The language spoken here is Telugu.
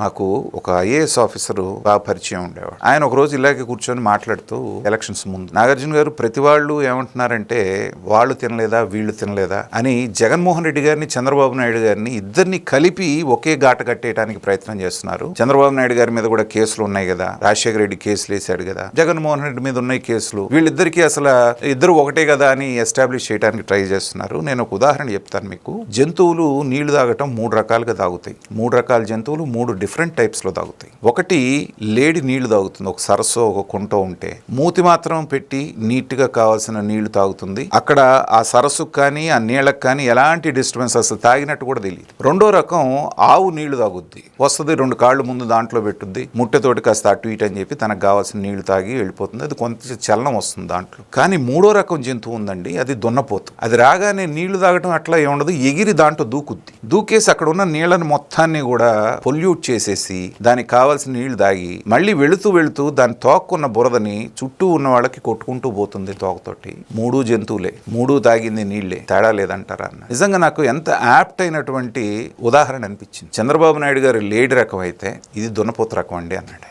మాకు ఒక ఐఏఎస్ ఆఫీసర్ బాగా పరిచయం ఉండేవాడు. ఆయన ఒక రోజు ఇలాగే కూర్చొని మాట్లాడుతూ ఎలక్షన్స్ ముందు నాగార్జున గారు ప్రతి వాళ్ళు ఏమంటున్నారంటే వాళ్ళు తినలేదా? వీళ్ళు తినలేదా? అని జగన్మోహన్ రెడ్డి గారిని చంద్రబాబు నాయుడు గారిని ఇద్దరిని కలిపి ఒకే ఘాట కట్టేయడానికి ప్రయత్నం చేస్తున్నారు. చంద్రబాబు నాయుడు గారి మీద కూడా కేసులు ఉన్నాయి కదా. రాజశేఖర రెడ్డి కేసులు వేశాడు కదా. జగన్మోహన్ రెడ్డి మీద ఉన్నాయి కేసులు. వీళ్ళిద్దరికీ అసలు ఇద్దరు ఒకటే కదా అని ఎస్టాబ్లిష్ చేయడానికి ట్రై చేస్తున్నారు. నేను ఒక ఉదాహరణ చెప్తాను మీకు. జంతువులు నీళ్ళు తాగటం మూడు రకాలుగా తాగుతాయి. మూడు రకాల జంతువులు మూడు డిఫరెంట్ టైప్స్లో తాగుతాయి. ఒకటి లేడి నీళ్ళు తాగుతుంది. ఒక సరస్సు ఒక కుంట ఉంటే మూతి మాత్రం పెట్టి నీట్గా కావాల్సిన నీళ్ళు తాగుతుంది. అక్కడ ఆ సరస్సుకు కానీ ఆ నీళ్ళకి కానీ ఎలాంటి డిస్టర్బెన్స్ అసలు తాగినట్టు కూడా తెలియదు రెండో రకం ఆవు నీళ్ళు తాగుద్ది. వస్తుంది రెండు కాళ్ళు ముందు దాంట్లో పెట్టుద్ది. ముట్టెతోటి కాస్త అటు ఇటు అని చెప్పి తనకు కావాల్సిన నీళ్ళు తాగి వెళ్ళిపోతుంది. అది కొంత చలనం వస్తుంది దాంట్లో. కానీ మూడో రకం జంతువు ఉందండి అది దున్నపోతు. అది రాగానే నీళ్ళు తాగటం అట్లా ఏముండదు ఎగిరి దాంట్లో దూకుద్ది. దూకేసి అక్కడ ఉన్న నీళ్ళని మొత్తాన్ని కూడా పొల్యూట్ చేసి చేసేసి దానికి కావాల్సిన నీళ్ళు తాగి మళ్ళీ వెళుతూ వెళుతూ దాని తోక్కున్న బురదని చుట్టూ ఉన్న వాళ్ళకి కొట్టుకుంటూ పోతుంది తోకతోటి. మూడు జంతువులే. మూడు తాగింది నీళ్ళే. తేడా లేదంటారా అన్న. నిజంగా నాకు ఎంత యాప్ట్ అయినటువంటి ఉదాహరణ అనిపించింది. చంద్రబాబు నాయుడు గారు లేడి రకం అయితే ఇది దున్నపోత రకం అండి అన్నాడు.